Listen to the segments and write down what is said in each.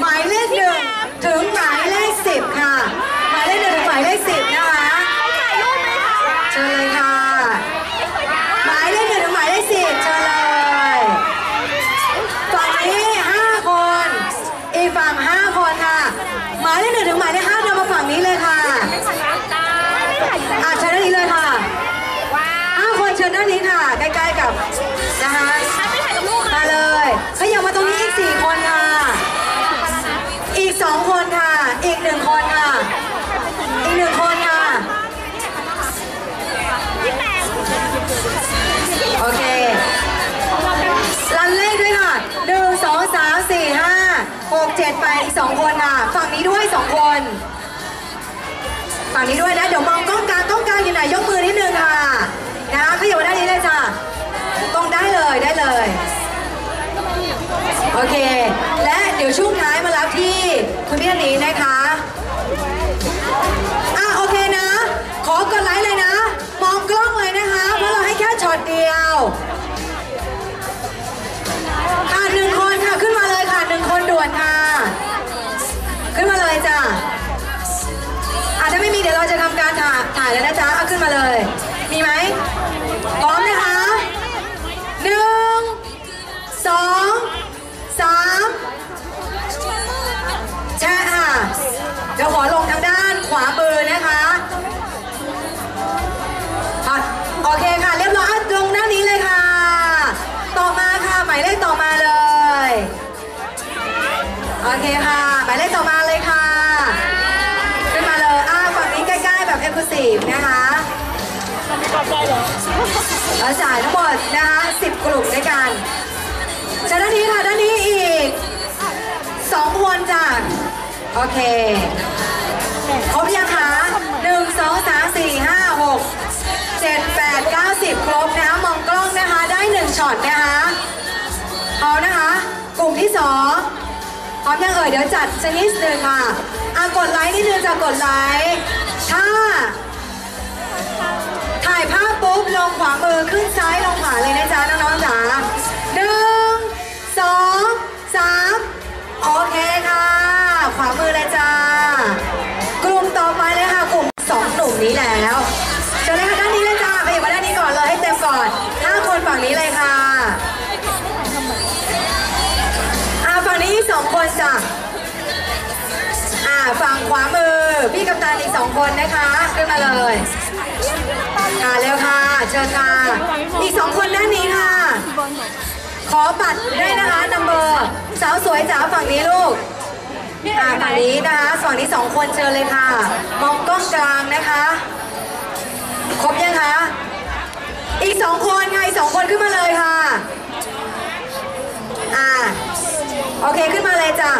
หมายเลขหนึ่งถึงหมายเลขสิบค่ะ หมายเลขหนึ่งถึงหมายเลขสิบนะคะเชิญเลยค่ะ หมายเลขหนึ่งถึงหมายเลขสิบเชิญเลยฝั่งนี้ห้าคน อีกฝั่งห้าคนค่ะ หมายเลขหนึ่งถึงหมายเลขห้าเดินมาฝั่งนี้เลยค่ะอะเชิญด้านนี้เลยค่ะห้าคนเชิญด้านนี้ค่ะ ใกล้ๆกับ อีกสองคนค่ะฝั่งนี้ด้วยสองคนฝั่งนี้ด้วยนะเดี๋ยวมองกล้องกลางกล้องกลางอยู่ไหนยกมือนิดนึงค่ะนะขยับมาด้านนี้เลยจ้ะกล้องได้เลยได้เลยโอเค และเดี๋ยวช่วงท้ายมารับที่คุณพี่นี้นะคะอะโอเคนะ ขอกดไลค์เลยนะ มองกล้องเลยนะคะเพราะเราให้แค่ช็อตเดียวค่ะหนึ่งคนค่ะขึ้นมาเลยค่ะหนึ่งคนด่วนค่ะ โอเคค่ะหมายเลขต่อมาเลยค่ะ ขึ้นมาเลยอ่าฝั่งนี้ใกล้ๆแบบเอ็กซ์คลูซีฟนะคะเราจ่ายทั้งหมดนะคะ10กลุ่มด้วยกันจากด้านนี้ค่ะด้านนี้อีก2คนจ้ะโอเคครบยังคะหนึ่งสองสามสี่ห้าหกเจ็ดแปดเก้าสิบครบนะคะมองกล้องนะคะได้หนึ่งช็อตนะคะเอานะคะ กลุ่มที่สอง พร้อมยังเอ่ยเดี๋ยวจัดชนิดหนึ่งค่ะอะกดไลค์นิดนึงจะกดไลค์ถ้า ถ่ายภาพปุ๊บลงขวามือขึ้นซ้ายลง อนจ้ะอ่าฝั่งขวามือ พี่กัปตันอีกสองคนนะคะขึ้นมาเลยค่ะเร็วค่ะเชิญค่ะอีกสองคนด้านนี้ค่ะ ขอบัตรได้นะคะนัมเบอร์สาวสวยจ๋าฝั่งนี้ลูกอ่าฝั่งนี้นะคะฝั่งนี้สองคนเชิญเลยค่ะ มองกล้องกลางนะคะ ครบยังคะอีกสองคนค่ะอีกสองคนขึ้นมาเลยค่ะ อ่า โอเคขึ้นมาเลยจ้ะ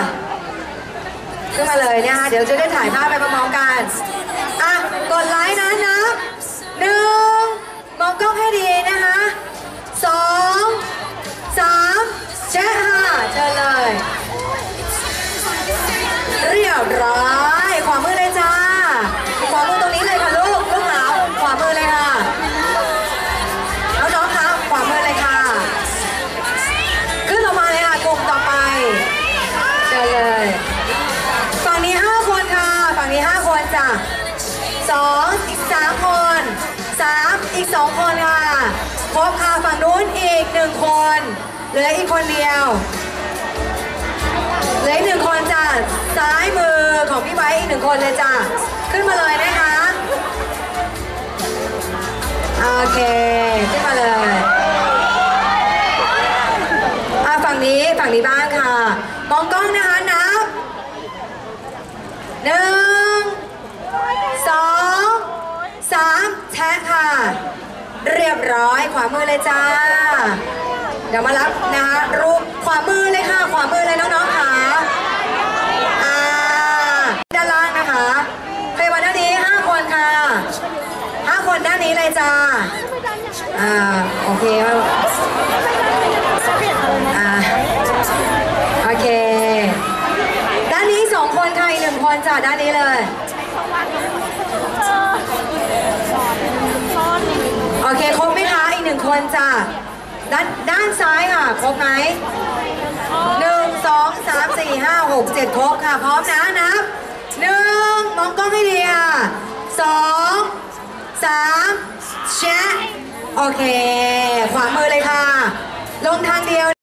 ขึ้นมาเลยนะคะเดี๋ยวจะได้ถ่ายภาพไปพร้อมกันอะกดไลค์นะนับหนึ่งมองกล้องให้ดีนะคะสองสามเชะค่ะเชิญเลย เรียบร้อย องอีก3คนสามอีก2คนค่ะครบค่ะฝั่งนู้นอีก1คนเหลืออีกคนเดียวเหลืออีกหนึ่งคนจ้ะซ้ายมือของพี่ไว้อีกหนึ่งคนเลยจ้ะขึ้นมาเลยนะคะโอเคขึ้นมาเลยอะฝั่งนี้ฝั่งนี้บ้างค่ะมองกล้องนะคะนับหนึ่ง สามแชะค่ะ เรียบร้อยขวามือเลยจ้า เดี๋ยวมารับนะคะรูปขวามือเลยค่ะ ขวามือเลยน้องๆค่ะอ่าด้านล่างนะคะพยาบาลด้านนี้ห้าคนค่ะห้าคนด้านนี้เลยจ้าอ่าโอเคอ่าโอเค ด้านนี้สองคนค่ะอีกหนึ่งคนจ้ะด้านนี้เลย โอเคครบไหมคะอีกหนึ่งคนจ้ะด้านด้านซ้ายค่ะครบไหมหนึ่งสองสามสี่ห้าหกเจ็ดครบค่ะ พร้อมนะนับหนึ่งมองกล้องให้ดีค่ะสองสามแชะโอเค ขวามือเลยค่ะ ลงทางเดียว